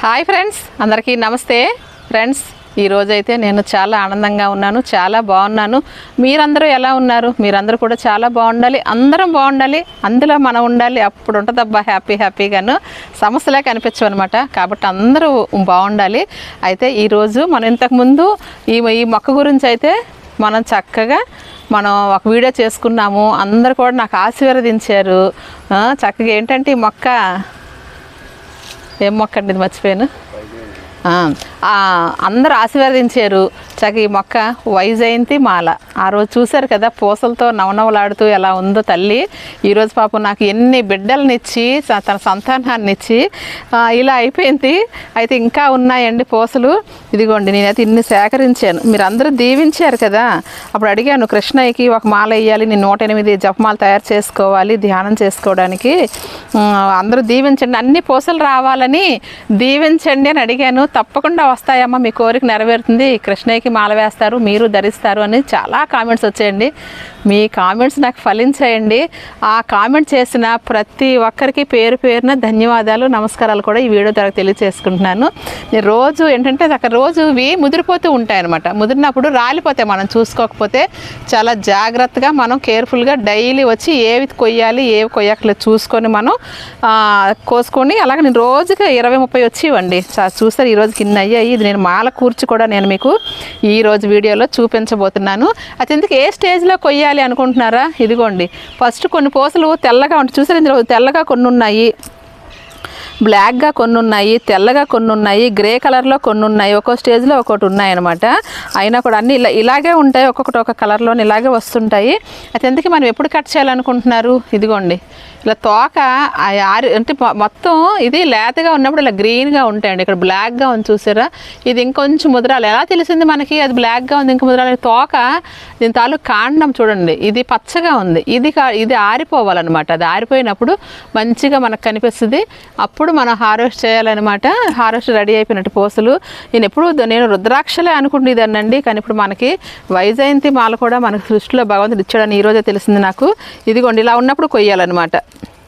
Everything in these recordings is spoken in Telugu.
హాయ్ ఫ్రెండ్స్ అందరికీ నమస్తే. ఫ్రెండ్స్ ఈరోజైతే నేను చాలా ఆనందంగా ఉన్నాను చాలా బాగున్నాను. మీరందరూ ఎలా ఉన్నారు? మీరందరూ కూడా చాలా బాగుండాలి అందరం బాగుండాలి అందులో మనం ఉండాలి. అప్పుడు ఉంటుందబ్బా హ్యాపీ హ్యాపీగాను. సమస్యలే కనిపించవు అనమాట కాబట్టి అందరూ బాగుండాలి. అయితే ఈరోజు మనం ఇంతకుముందు ఈ ఈ మొక్క గురించి అయితే మనం చక్కగా మనం ఒక వీడియో చేసుకున్నాము. అందరు కూడా నాకు ఆశీర్వదించారు. చక్కగా ఏంటంటే ఈ మొక్క ఏం మొక్క అండి ఇది మర్చిపోయాను అందరు ఆశీర్వదించారు. చక్కగా ఈ మొక్క వైజయంతి మాల. ఆ రోజు చూశారు కదా పూసలతో నవనవలాడుతూ ఎలా ఉందో తల్లి. ఈరోజు పాపం నాకు ఎన్ని బిడ్డలనిచ్చి స- తన సంతానాన్ని ఇచ్చి ఇలా అయిపోయింది. అయితే ఇంకా ఉన్నాయండి పూసలు. ఇదిగోండి నేనైతే ఇన్ని సేకరించాను. మీరు అందరూ దీవించారు కదా. అప్పుడు అడిగాను కృష్ణయ్యకి ఒక మాల వేయాలి నేను నూట ఎనిమిది జపమాల తయారు చేసుకోవాలి ధ్యానం చేసుకోవడానికి. అందరూ దీవించండి అన్ని పూసలు రావాలని దీవించండి అని అడిగాను. తప్పకుండా వస్తాయమ్మా మీ కోరిక నెరవేరుతుంది. కృష్ణయ్యకి మాల వేస్తారు మీరు ధరిస్తారు అని చాలా కామెంట్స్ వచ్చాయండి. మీ కామెంట్స్ నాకు ఫలించేయండి. ఆ కామెంట్ చేసిన ప్రతి ఒక్కరికి పేరు పేరున ధన్యవాదాలు నమస్కారాలు కూడా ఈ వీడియో ద్వారా తెలియజేసుకుంటున్నాను నేను రోజు ఏంటంటే అక్కడ రోజు ఇవి ముదిరిపోతూ ఉంటాయి అనమాట ముదిరినప్పుడు రాలిపోతాయి మనం చూసుకోకపోతే. చాలా జాగ్రత్తగా మనం కేర్ఫుల్గా డైలీ వచ్చి ఏవి కొయ్యాలి ఏవి కొయ్యక్కలేదు చూసుకొని మనం కోసుకొని అలాగే నేను రోజుకి ఇరవై ముప్పై వచ్చేవండి. ఇవ్వండి చూస్తారు ఈ రోజుకి ఇన్ని అయ్యాయి. ఇది నేను మాల కూర్చి కూడా నేను మీకు ఈ రోజు వీడియోలో చూపించబోతున్నాను. అతనికి ఏ స్టేజ్లో కొయ్యాలి అనుకుంటున్నారా? ఇదిగోండి. ఫస్ట్ కొన్ని పూసలు తెల్లగా ఉంటాయి చూసారు ఇందులో తెల్లగా కొన్ని ఉన్నాయి బ్లాక్గా కొన్ని ఉన్నాయి తెల్లగా కొన్ని ఉన్నాయి గ్రే కలర్లో కొన్ని ఉన్నాయి ఒక్కో స్టేజ్లో ఒక్కొక్కటి ఉన్నాయి అనమాట అయినా కూడా అన్ని ఇలా ఇలాగే ఉంటాయి ఒక్కొక్కటి ఒక కలర్లో ఇలాగే వస్తుంటాయి. అయితే ఎందుకు మనం ఎప్పుడు కట్ చేయాలనుకుంటున్నారు? ఇదిగోండి. ఇలా తోక ఆరి అంటే మొత్తం ఇది లేతగా ఉన్నప్పుడు ఇలా గ్రీన్గా ఉంటాయండి. ఇక్కడ బ్లాక్గా ఉంది చూసారా? ఇది ఇంకొంచెం ముద్రాలు. ఎలా తెలిసింది మనకి? అది బ్లాక్గా ఉంది ఇంక ముద్రాలు. తోక దీని తాలూకు కాండం చూడండి. ఇది పచ్చగా ఉంది. ఇది కా- ఇది ఆరిపోవాలన్నమాట. అది ఆరిపోయినప్పుడు మంచిగా మనకు కనిపిస్తుంది. అప్పుడు మనం హార్వెస్ట్ చేయాలన్నమాట. హార్వెస్ట్ రెడీ అయిపోయినట్టు పోసలు. నేను ఎప్పుడు నేను రుద్రాక్షలే అనుకుంటేదానండి కానీ ఇప్పుడు మనకి వైజయంతి మాల కూడా మనకు సృష్టిలో భగవంతుడు ఇచ్చాడని ఈరోజే తెలిసింది నాకు. ఇదిగోండి ఇలా ఉన్నప్పుడు కొయ్యాలన్నమాట.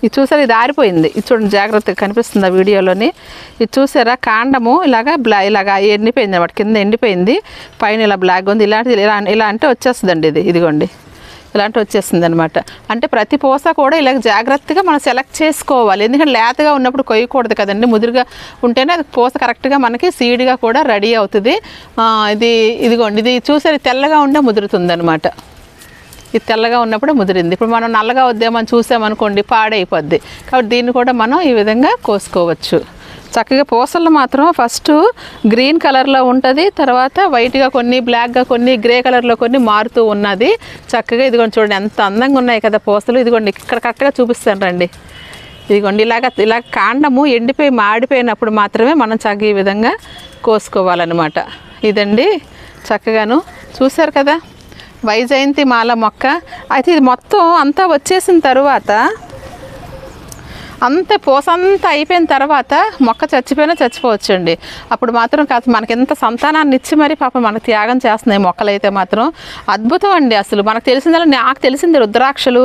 ఇది చూసారా? ఇది ఆరిపోయింది. ఇది చూడండి జాగ్రత్తగా కనిపిస్తుంది ఆ వీడియోలోని. ఇది చూసారా? కాండము ఇలాగా బ్లా ఇలాగా ఎండిపోయింది అనమాట కింద ఎండిపోయింది. పైన ఇలా బ్లాక్ ఉంది. ఇలాంటిది ఇలా ఇలా అంటే వచ్చేస్తుందండి ఇది. ఇదిగోండి. ఇలాంటి వచ్చేస్తుంది అనమాట అంటే ప్రతి పూస కూడా ఇలా జాగ్రత్తగా మనం సెలెక్ట్ చేసుకోవాలి. ఎందుకంటే లేతగా ఉన్నప్పుడు కొయ్యకూడదు కదండి. ముదురుగా ఉంటేనే అది పూస కరెక్ట్గా మనకి సీడ్గా కూడా రెడీ అవుతుంది. ఇది ఇదిగోండి. ఇది చూసారు తెల్లగా ఉంటే ముదురుతుంది అనమాట ఇది తెల్లగా ఉన్నప్పుడు ముదిరింది. ఇప్పుడు మనం నల్లగా వద్దామని చూసామనుకోండి పాడైపోద్ది. కాబట్టి దీన్ని కూడా మనం ఈ విధంగా కోసుకోవచ్చు. చక్కగా పూసలు మాత్రం ఫస్ట్ గ్రీన్ కలర్లో ఉంటుంది తర్వాత వైట్గా కొన్ని బ్లాక్గా కొన్ని గ్రే కలర్లో కొన్ని మారుతూ ఉన్నది. చక్కగా ఇదిగోండి చూడండి ఎంత అందంగా ఉన్నాయి కదా పూసలు. ఇదిగోండి ఇక్కడ కరెక్ట్గా చూపిస్తాను రండి. ఇదిగోండి ఇలాగ ఇలా కాండము ఎండిపోయి మాడిపోయినప్పుడు మాత్రమే మనం చక్కగా ఈ విధంగా కోసుకోవాలన్నమాట. ఇదండి చక్కగాను. చూశారు కదా? వైజయంతి మాల మొక్క. అయితే ఇది మొత్తం అంతా వచ్చేసిన తరువాత అంత పూసంతా అయిపోయిన తర్వాత మొక్క చచ్చిపోయినా చచ్చిపోవచ్చండి. అప్పుడు మాత్రం కాస్త మనకి ఎంత సంతానాన్ని ఇచ్చి మరి పాపం మనకు త్యాగం చేస్తున్నాయి మొక్కలు అయితే మాత్రం. అద్భుతం అండి అసలు మనకు తెలిసిందల్లా నాకు తెలిసింది రుద్రాక్షలు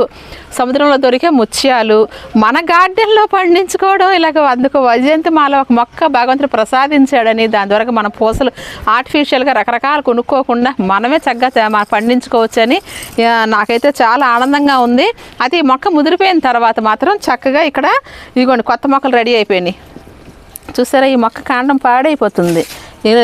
సముద్రంలో దొరికే ముత్యాలు మన గార్డెన్లో పండించుకోవడం ఇలాగ అందుకు వైజయంతి మాల ఒక మొక్క భగవంతుడు ప్రసాదించాడని దాని ద్వారా మన పూసలు ఆర్టిఫిషియల్గా రకరకాలు కొనుక్కోకుండా మనమే చక్కగా పండించుకోవచ్చని నాకైతే చాలా ఆనందంగా ఉంది. అది మొక్క ముదిరిపోయిన తర్వాత మాత్రం చక్కగా ఇక్కడ ఇదిగోండి కొత్త మొక్కలు రెడీ అయిపోయినాయి. చూసారా ఈ మొక్క కాండం పాడైపోతుంది.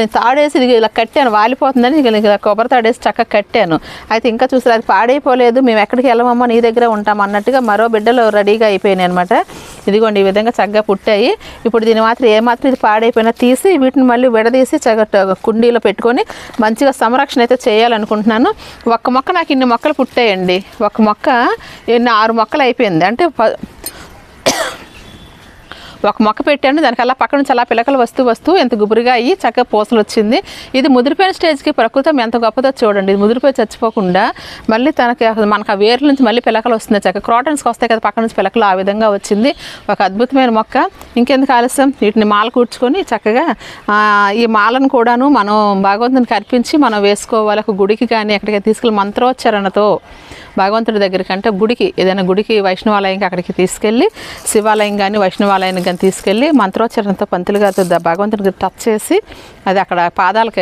తాడేసి ఇది ఇలా కట్టాను వాలిపోతుందని ఇక ఇలా కొబ్బరి తాడేసి చక్కగా కట్టాను. అయితే ఇంకా చూసారా అది పాడైపోలేదు మేము ఎక్కడికి వెళ్ళమమ్మా నీ దగ్గర ఉంటాం అన్నట్టుగా మరో బిడ్డలు రెడీగా అయిపోయినాయి అనమాట ఇదిగోండి ఈ విధంగా చక్కగా పుట్టాయి. ఇప్పుడు దీని మాత్రం ఏ మాత్రం ఇది పాడైపోయినా తీసి వీటిని మళ్ళీ విడదీసి చక్కగా కుండీలో పెట్టుకొని మంచిగా సంరక్షణ అయితే చేయాలనుకుంటున్నాను. ఒక్క మొక్క నాకు ఇన్ని మొక్కలు పుట్టాయండి. ఒక మొక్క ఎన్ని ఆరు మొక్కలు అయిపోయింది. అంటే ప- ఒక మొక్క పెట్టాను దానికల్లా పక్క నుంచి అలా పిలకలు వస్తూ వస్తూ ఎంత గుబురుగా అయ్యి చక్కగా పూసలు వచ్చింది ఇది ముదిరిపోయిన స్టేజ్కి ప్రకృతం ఎంత గొప్పదో చూడండి. ఇది ముదిరిపోయి చచ్చిపోకుండా మళ్ళీ తనకి మనకు ఆ వేర్ల నుంచి మళ్ళీ పిలకలు వస్తుంది చక్కగా క్రాటన్స్కి వస్తాయి కదా పక్క నుంచి పిలకలు ఆ విధంగా వచ్చింది. ఒక అద్భుతమైన మొక్క. ఇంకెందుకు ఆలస్యం? వీటిని మాల కూర్చుకొని చక్కగా ఈ మాలను కూడాను మనం భగవంతునికి అర్పించి మనం వేసుకోవాలి. ఒక గుడికి కానీ ఎక్కడికి తీసుకెళ్ళి మంత్రోచ్చరణతో భగవంతుడి దగ్గరికి అంటే గుడికి ఏదైనా గుడికి వైష్ణవాలయంకి అక్కడికి తీసుకెళ్ళి శివాలయం కానీ వైష్ణవాలయానికి కానీ తీసుకెళ్ళి మంత్రోచ్చరణతో పంతులు గారితో భగవంతుడికి టచ్ చేసి అది అక్కడ పాదాలకి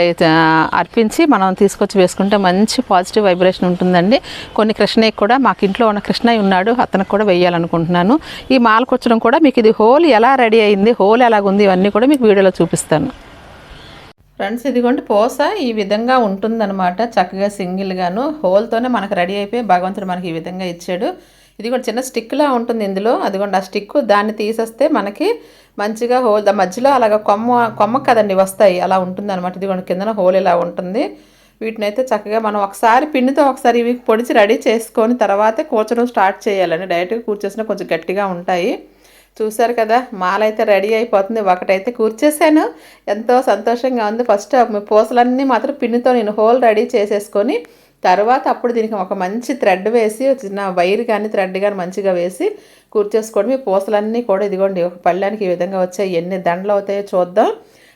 అర్పించి మనం తీసుకొచ్చి వేసుకుంటే మంచి పాజిటివ్ వైబ్రేషన్ ఉంటుందండి. కొన్ని కృష్ణయ్యకి కూడా మాకు ఇంట్లో ఉన్న కృష్ణయ్య ఉన్నాడు అతనికి కూడా వెయ్యాలనుకుంటున్నాను ఈ మాల కూర్చడం కూడా మీకు ఇది హోల్ ఎలా రెడీ అయింది హోల్ ఎలాగుంది ఇవన్నీ కూడా మీకు వీడియోలో చూపిస్తాను. ఫ్రెండ్స్ ఇదిగోండి పోస ఈ విధంగా ఉంటుందన్నమాట. చక్కగా సింగిల్గాను హోల్తోనే మనకు రెడీ అయిపోయి భగవంతుడు మనకి ఈ విధంగా ఇచ్చాడు. ఇది కూడా చిన్న స్టిక్లా ఉంటుంది ఇందులో. అదిగోండి ఆ స్టిక్ దాన్ని తీసేస్తే మనకి మంచిగా హోల్ దా మధ్యలో అలాగ కొమ్మ కొమ్మ కదండి వస్తాయి అలా ఉంటుంది అనమాట ఇదిగోండి కిందన హోల్ ఇలా ఉంటుంది. వీటిని అయితే చక్కగా మనం ఒకసారి పిండితో ఒకసారి ఇవి పొడిచి రెడీ చేసుకొని తర్వాతే కూర్చడం స్టార్ట్ చేయాలండి. డైరెక్ట్గా కూర్చేసినా కొంచెం గట్టిగా ఉంటాయి. చూశారు కదా మాల అయితే రెడీ అయిపోతుంది. ఒకటైతే కూర్చేసాను ఎంతో సంతోషంగా ఉంది. ఫస్ట్ పూసలన్నీ మాత్రం పిన్నుతో నేను హోల్ రెడీ చేసేసుకొని తర్వాత అప్పుడు దీనికి ఒక మంచి థ్రెడ్ వేసి చిన్న వైర్ కానీ థ్రెడ్ కానీ మంచిగా వేసి కూర్చేసుకోవడం ఈ పూసలన్నీ కూడా ఇదిగోండి ఒక పళ్ళానికి ఈ విధంగా వచ్చాయి. ఎన్ని దండలు అవుతాయో చూద్దాం.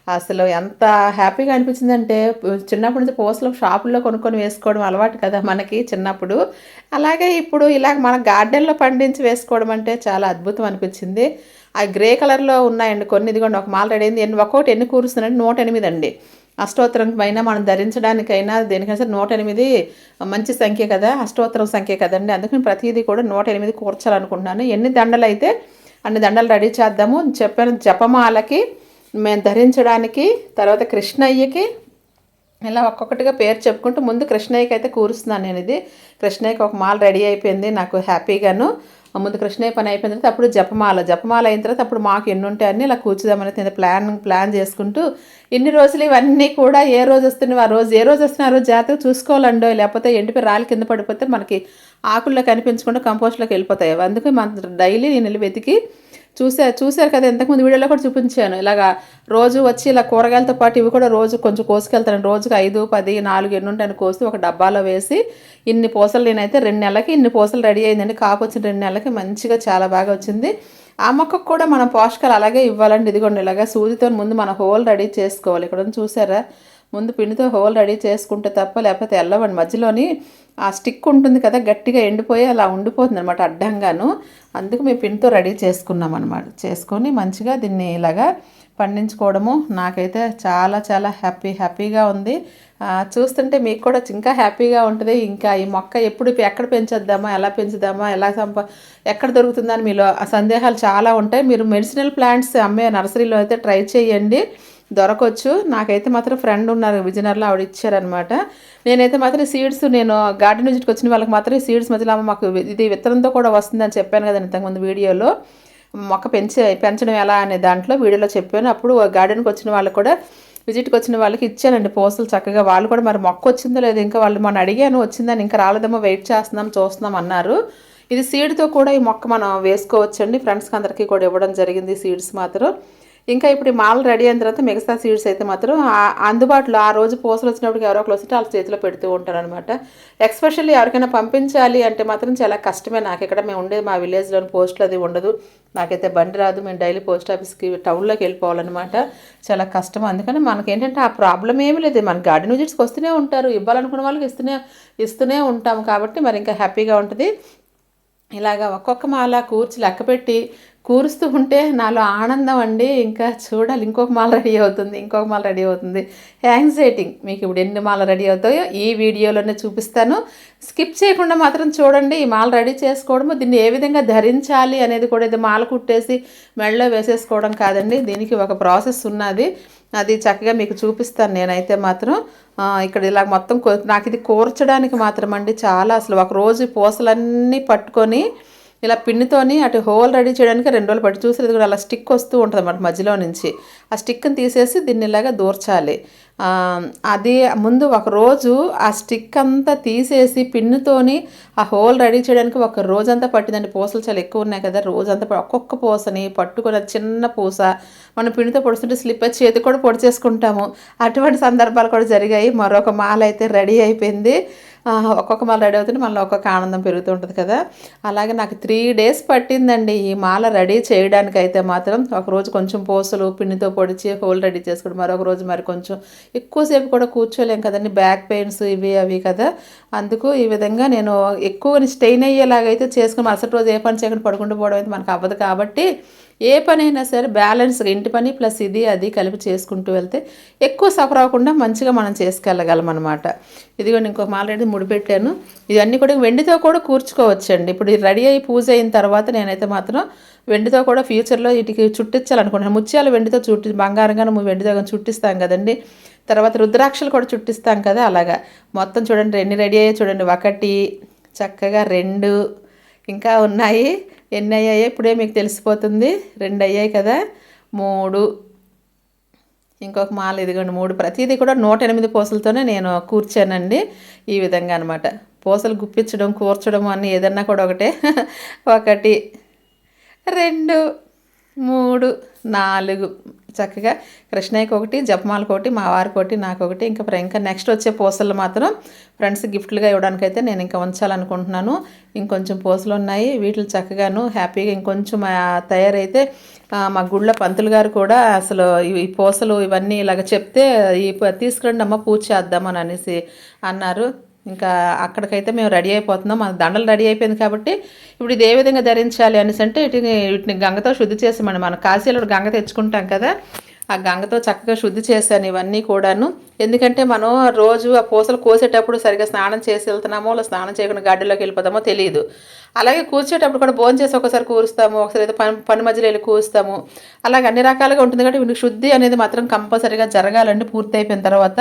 అసలు ఎంత హ్యాపీగా అనిపించిందంటే చిన్నప్పటి నుంచి పూసలు షాపుల్లో కొనుక్కొని వేసుకోవడం అలవాటు కదా మనకి చిన్నప్పుడు. అలాగే ఇప్పుడు ఇలా మన గార్డెన్లో పండించి వేసుకోవడం అంటే చాలా అద్భుతం అనిపించింది. ఆ గ్రే కలర్లో ఉన్నాయండి కొన్ని. ఇదిగోండి ఒక మాల రెడీ అయింది. ఎన్ని ఒక్కొక్కటి ఎన్ని కూరుస్తున్నాయండి? నూట ఎనిమిది అండి. అష్టోత్తరం పైన మనం ధరించడానికైనా దేనికైనా సరే నూట ఎనిమిది మంచి సంఖ్య కదా. అష్టోత్తరం సంఖ్య కదండి. అందుకని ప్రతిదీ కూడా నూట ఎనిమిది కూర్చాలనుకుంటున్నాను. ఎన్ని దండలు అయితే అన్ని దండలు రెడీ చేద్దాము. చెప్పాను జపమాలకి మేము ధరించడానికి తర్వాత కృష్ణయ్యకి ఇలా ఒక్కొక్కటిగా పేరు చెప్పుకుంటూ ముందు కృష్ణయ్యకి అయితే కూరుస్తున్నాను నేను ఇది. కృష్ణయ్యకి ఒక మాల రెడీ అయిపోయింది నాకు హ్యాపీగాను. ముందు కృష్ణయ్య పని అయిపోయిన తర్వాత అప్పుడు జపమాల. జపమాల అయిన తర్వాత అప్పుడు మాకు ఎన్ని ఉంటాయని ఇలా కూర్చుదామని ప్లాన్ ప్లాన్ చేసుకుంటూ ఇన్ని రోజులు ఇవన్నీ కూడా ఏ రోజు వస్తున్నాయి ఆ రోజు ఏ రోజు వస్తున్నా ఆ రోజు జాగ్రత్తగా చూసుకోవాలండో లేకపోతే ఎండిపోయి రాళ్ళు కింద పడిపోతే మనకి ఆకుల్లో కనిపించకుండా కంపోస్ట్లోకి వెళ్ళిపోతాయి. అందుకే మన డైలీ నేను వెతికి చూసారు చూసారు కదా ఇంతకుముందు వీడియోలో కూడా చూపించాను. ఇలాగా రోజు వచ్చి ఇలా కూరగాయలతో పాటు ఇవి కూడా రోజు కొంచెం కోసుకెళ్తాను రోజుకి ఐదు పది నాలుగు ఎన్ని ఉంటాయని కోసి ఒక డబ్బాలో వేసి ఇన్ని పూసలు నేనైతే రెండు నెలలకి ఇన్ని పూసలు రెడీ అయిందండి. కాపు వచ్చిన రెండు నెలలకి మంచిగా చాలా బాగా వచ్చింది. ఆ మొక్కకు కూడా మనం పోషకాలు అలాగే ఇవ్వాలండి. ఇదిగోండి ఇలాగా సూదితో ముందు మన హోల్ రెడీ చేసుకోవాలి. ఇక్కడ ఉంది చూసారా? ముందు పిండితో హోల్ రెడీ చేసుకుంటే తప్ప లేకపోతే వెళ్ళవండి మధ్యలోని ఆ స్టిక్ ఉంటుంది కదా గట్టిగా ఎండిపోయి అలా ఉండిపోతుంది అనమాట అడ్డంగాను. అందుకు మేము పిండితో రెడీ చేసుకున్నాం అనమాట చేసుకొని మంచిగా దీన్ని ఇలాగా పండించుకోవడము నాకైతే చాలా చాలా హ్యాపీ హ్యాపీగా ఉంది. చూస్తుంటే మీకు కూడా ఇంకా హ్యాపీగా ఉంటుంది. ఇంకా ఈ మొక్క ఎప్పుడు ఎక్కడ పెంచొద్దామా ఎలా పెంచుదామా ఎలా సంప ఎక్కడ దొరుకుతుందని మీలో ఆ సందేహాలు చాలా ఉంటాయి. మీరు మెడిసినల్ ప్లాంట్స్ అమ్మే నర్సరీలో అయితే ట్రై చేయండి. దొరకవచ్చు నాకైతే మాత్రం ఫ్రెండ్ ఉన్నారు విజయనగరంలో ఆవిడ ఇచ్చారనమాట నేనైతే మాత్రం సీడ్స్ నేను గార్డెన్ విజిట్కి వచ్చిన వాళ్ళకి మాత్రం ఈ సీడ్స్ మధ్యలో మాకు ఇది విత్తనంతో కూడా వస్తుందని చెప్పాను కదండి ఇంతకుముందు వీడియోలో. మొక్క పెంచే పెంచడం ఎలా అనే దాంట్లో వీడియోలో చెప్పాను. అప్పుడు గార్డెన్కి వచ్చిన వాళ్ళకి కూడా విజిట్కి వచ్చిన వాళ్ళకి ఇచ్చానండి పోస్టులు చక్కగా. వాళ్ళు కూడా మరి మొక్క వచ్చిందో లేదో ఇంకా వాళ్ళు మనం అడిగాను వచ్చిందని ఇంకా రాలేదేమో వెయిట్ చేస్తున్నాం చూస్తున్నాం అన్నారు. ఇది సీడ్తో కూడా ఈ మొక్క మనం వేసుకోవచ్చండి. ఫ్రెండ్స్కి అందరికీ కూడా ఇవ్వడం జరిగింది సీడ్స్ మాత్రం. ఇంకా ఇప్పుడు ఈ మాల రెడీ అయిన తర్వాత మిగతా సీడ్స్ అయితే మాత్రం అందుబాటులో ఆ రోజు పూసలు వచ్చినప్పుడు ఎవరో ఒకరు వస్తే వాళ్ళ చేతిలో పెడుతూ ఉంటారు అనమాట ఎక్స్పెషల్లీ ఎవరికైనా పంపించాలి అంటే మాత్రం చాలా కష్టమే నాకు. ఇక్కడ మేము ఉండేది మా విలేజ్లోని పోస్టులు అది ఉండదు. నాకైతే బండి రాదు. మేము డైలీ పోస్ట్ ఆఫీస్కి టౌన్లోకి వెళ్ళిపోవాలన్నమాట. చాలా కష్టం. అందుకని మనకి ఏంటంటే ఆ ప్రాబ్లం ఏమీ లేదు. మన గార్డెన్ విజిట్స్కి వస్తూనే ఉంటారు. ఇవ్వాలనుకున్న వాళ్ళకి ఇస్తూనే ఇస్తూనే ఉంటాము. కాబట్టి మరి ఇంకా హ్యాపీగా ఉంటుంది. ఇలాగ ఒక్కొక్క మాల కూర్చి లెక్కపెట్టి కూరుస్తూ ఉంటే నాలో ఆనందం అండి. ఇంకా చూడాలి ఇంకొక మాల రెడీ అవుతుంది ఇంకొక మాల రెడీ అవుతుంది. యాంగ్జైటింగ్ మీకు ఇప్పుడు ఎన్ని మాల రెడీ అవుతాయో ఈ వీడియోలోనే చూపిస్తాను. స్కిప్ చేయకుండా మాత్రం చూడండి. ఈ మాల రెడీ చేసుకోవడము దీన్ని ఏ విధంగా ధరించాలి అనేది కూడా ఇది మాల కుట్టేసి మెడలో వేసేసుకోవడం కాదండి. దీనికి ఒక ప్రాసెస్ ఉన్నది. అది చక్కగా మీకు చూపిస్తాను నేనైతే మాత్రం. ఇక్కడ ఇలా మొత్తం నాకు ఇది కూర్చడానికి మాత్రం అండి చాలా అసలు ఒక రోజు పూసలన్నీ పట్టుకొని ఇలా పిన్నితోని అటు హోల్ రెడీ చేయడానికి రెండు రోజులు పట్టి చూసి ఇది కూడా అలా స్టిక్ వస్తూ ఉంటుంది అన్నమాట మధ్యలో నుంచి. ఆ స్టిక్ని తీసేసి దీన్ని ఇలాగా దూర్చాలి. అది ముందు ఒక రోజు ఆ స్టిక్ అంతా తీసేసి పిన్నుతోని ఆ హోల్ రెడీ చేయడానికి ఒక రోజంతా పట్టిందండి పూసలు చాలా ఎక్కువ ఉన్నాయి కదా రోజంతా ఒక్కొక్క పూసని పట్టుకున్న చిన్న పూస. మనం పిండితో పొడుస్తుంటే స్లిప్ అయి చేతి కూడా పొడి చేసుకుంటాము. అటువంటి సందర్భాలు కూడా జరిగాయి. మరొక మాల అయితే రెడీ అయిపోయింది. ఒక్కొక్క మాల రెడీ అవుతుంటే మళ్ళీ ఒక్కొక్క ఆనందం పెరుగుతూ ఉంటుంది కదా. అలాగే నాకు త్రీ డేస్ పట్టిందండి. ఈ మాల రెడీ చేయడానికి అయితే మాత్రం ఒక రోజు కొంచెం పూసలు పిండితో పొడిచి హోల్ రెడీ చేసుకోవడం మరొక రోజు మరి కొంచెం ఎక్కువసేపు కూడా కూర్చోలేం కదండి. బ్యాక్ పెయిన్స్ ఇవి అవి కదా. అందుకు ఈ విధంగా నేను ఎక్కువ స్టెయిన్ అయ్యేలాగైతే చేసుకుని మరుసటి రోజు ఏ పని చేయకుండా పడుకుంటూ పోవడం అయితే మనకు అవ్వదు కాబట్టి ఏ పని అయినా సరే బ్యాలెన్స్గా ఇంటి పని ప్లస్ ఇది అది కలిపి చేసుకుంటూ వెళ్తే ఎక్కువ సఫర్ అవ్వకుండా మంచిగా మనం చేసుకెళ్ళగలం అనమాట ఇదిగోండి ఇంకొక మాలరెడీ ముడిపెట్టాను. ఇవన్నీ కూడా వెండితో కూడా కూర్చుకోవచ్చండి. ఇప్పుడు రెడీ అయ్యి పూజ అయిన తర్వాత నేనైతే మాత్రం వెండితో కూడా ఫ్యూచర్లో వీటికి చుట్టించాలనుకుంటున్నాను. ముత్యాలు వెండితో చుట్టి బంగారంగా వెండితో చుట్టిస్తాం కదండి. తర్వాత రుద్రాక్షలు కూడా చుట్టిస్తాం కదా అలాగా. మొత్తం చూడండి ఎన్ని రెడీ అయ్యాయి చూడండి. ఒకటి చక్కగా రెండు ఇంకా ఉన్నాయి. ఎన్ని అయ్యాయో ఇప్పుడే మీకు తెలిసిపోతుంది. రెండు అయ్యాయి కదా. మూడు. ఇంకొక మాల ఇదిగోండి మూడు. ప్రతిదీ కూడా నూట ఎనిమిది పూసలతోనే నేను కూర్చానండి. ఈ విధంగా అనమాట పూసలు గుప్పించడం కూర్చడం అని ఏదన్నా కూడా ఒకటే. ఒకటి రెండు. మూడు నాలుగు. చక్కగా కృష్ణయ్యకి ఒకటి జపమాలకు ఒకటి మా వారికి ఒకటి నాకు ఒకటి ఇంకా ఇంకా నెక్స్ట్ వచ్చే పూసలు మాత్రం ఫ్రెండ్స్ గిఫ్ట్లుగా ఇవ్వడానికి అయితే నేను ఇంకా ఉంచాలనుకుంటున్నాను. ఇంకొంచెం పూసలు ఉన్నాయి. వీటిని చక్కగాను హ్యాపీగా ఇంకొంచెం తయారైతే మా గుళ్ళ పంతులు గారు కూడా అసలు ఈ- పూసలు ఇవన్నీ ఇలాగ చెప్తే ఈ తీసుకురండి అమ్మ పూజ చేద్దామని అనేసి అన్నారు. ఇంకా అక్కడికైతే మేము రెడీ అయిపోతున్నాం. మన దండలు రెడీ అయిపోయింది కాబట్టి ఇప్పుడు ఇది ఏ విధంగా ధరించాలి అనేసి అంటే వీటిని వీటిని గంగతో శుద్ధి చేసామండి. మనం కాశీలో గంగ తెచ్చుకుంటాం కదా. ఆ గంగతో చక్కగా శుద్ధి చేశాను ఇవన్నీ కూడాను. ఎందుకంటే మనం రోజు ఆ పూసలు కోసేటప్పుడు సరిగ్గా స్నానం చేసి వెళ్తున్నామో లేదా స్నానం చేయకుండా గడ్డలోకి వెళ్ళిపోతామో తెలియదు అలాగే కూర్చేటప్పుడు కూడా భోజనం చేసి ఒకసారి కూరుస్తాము ఒకసారి అయితే పని పని మధ్యలో వెళ్ళి కూరుస్తాము. అలాగే అన్ని రకాలుగా ఉంటుంది కాబట్టి వీటికి శుద్ధి అనేది మాత్రం కంపల్సరీగా జరగాలండి. పూర్తి అయిపోయిన తర్వాత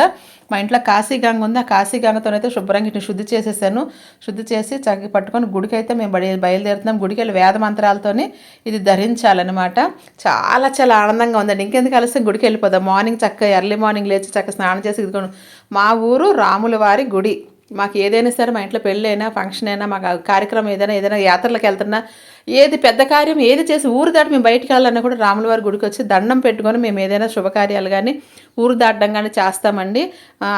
మా ఇంట్లో కాశీగంగ ఉంది. ఆ కాశీగంగతోనైతే శుభ్రంగా ఇటు శుద్ధి చేసేసాను. శుద్ధి చేసి చక్కగా పట్టుకొని గుడికి అయితే మేము బయ బయలుదేరుతున్నాం. గుడికి వెళ్ళి వేద మంత్రాలతోని ఇది ధరించాలన్నమాట. చాలా చాలా ఆనందంగా ఉందండి. ఇంకెందుకు కలిసి గుడికి వెళ్ళిపోదాం. మార్నింగ్ చక్కగా ఎర్లీ మార్నింగ్ లేచి చక్కగా స్నానం చేసి ఇదిగోండి. మా ఊరు రాములవారి గుడి. మాకు ఏదైనా సరే మా ఇంట్లో పెళ్ళైనా ఫంక్షన్ అయినా మాకు కార్యక్రమం ఏదైనా ఏదైనా యాత్రలకు వెళ్తున్నా ఏది పెద్ద కార్యం ఏది చేసి ఊరు దాటి మేము బయటికి వెళ్ళాలన్నా కూడా రాముల వారి గుడికి వచ్చి దండం పెట్టుకొని మేము ఏదైనా శుభకార్యాలు కానీ ఊరు దాటడం కానీ చేస్తామండి.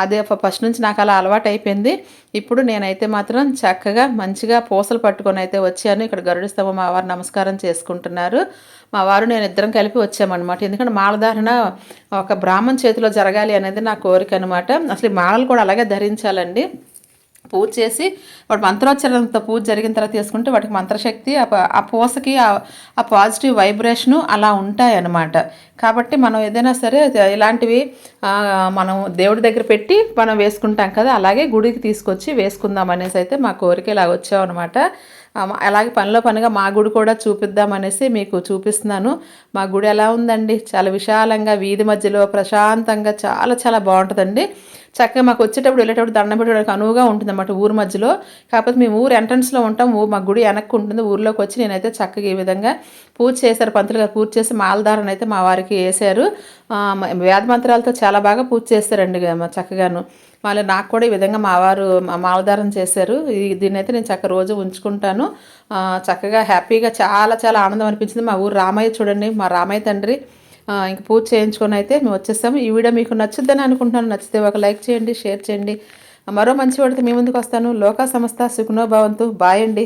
అదే ఫస్ట్ నుంచి నాకు అలా అలవాటు అయిపోయింది. ఇప్పుడు నేనైతే మాత్రం చక్కగా మంచిగా పూసలు పట్టుకొని అయితే వచ్చాను. ఇక్కడ గరుడిస్తాము మా వారు నమస్కారం చేసుకుంటున్నారు. మా వారు నేను ఇద్దరం కలిపి వచ్చామన్నమాట. ఎందుకంటే మాలధారణ ఒక బ్రాహ్మణ్ చేతిలో జరగాలి అనేది నా కోరిక అనమాట అసలు మాలలు కూడా అలాగే ధరించాలండి. పూజ చేసి వాటి మంత్రోచ్చరణతో పూజ జరిగిన తర్వాత తీసుకుంటే వాటికి మంత్రశక్తి ఆ పూసకి ఆ- పాజిటివ్ వైబ్రేషను అలా ఉంటాయి అన్నమాట కాబట్టి మనం ఏదైనా సరే ఇలాంటివి మనం దేవుడి దగ్గర పెట్టి మనం వేసుకుంటాం కదా అలాగే గుడికి తీసుకొచ్చి వేసుకుందాం అనేసి అయితే మా కోరిక ఇలా వచ్చామన్నమాట. అలాగే పనిలో పనిగా మా గుడి కూడా చూపిద్దామనేసి మీకు చూపిస్తున్నాను. మా గుడి ఎలా ఉందండి? చాలా విశాలంగా వీధి మధ్యలో ప్రశాంతంగా చాలా చాలా బాగుంటుందండి. చక్కగా మాకు వచ్చేటప్పుడు వెళ్ళేటప్పుడు దండం పెట్టడానికి అనువుగా ఉంటుందన్నమాట ఊరు మధ్యలో. కాకపోతే మేము ఊరు ఎంట్రన్స్లో ఉంటాం ఊ మా గుడి వెనక్కి ఉంటుంది ఊర్లోకి వచ్చి నేనైతే చక్కగా ఈ విధంగా పూజ చేశారు పంతులు గారు పూజ చేసి మాలధారణ అయితే మా వారికి వేశారు. వేదమంత్రాలతో చాలా బాగా పూజ చేస్తారండి చక్కగాను. మళ్ళీ నాకు కూడా ఈ విధంగా మా వారు మా- చేశారు. ఈ- దీన్ని అయితే నేను చక్క రోజు ఉంచుకుంటాను. చక్కగా హ్యాపీగా చాలా చాలా ఆనందం అనిపించింది మా ఊరు రామయ్య చూడండి మా రామయ్య తండ్రి. ఇంక పూజ చేయించుకొని అయితే మేము వచ్చేస్తాము. ఈ వీడియో మీకు నచ్చుద్దని అనుకుంటున్నాను. నచ్చితే ఒక లైక్ చేయండి షేర్ చేయండి. మరో మంచి వాడితే మీ ముందుకు వస్తాను. లోకా సంస్థ సుఖనోభావంతు బాయ్ అండి.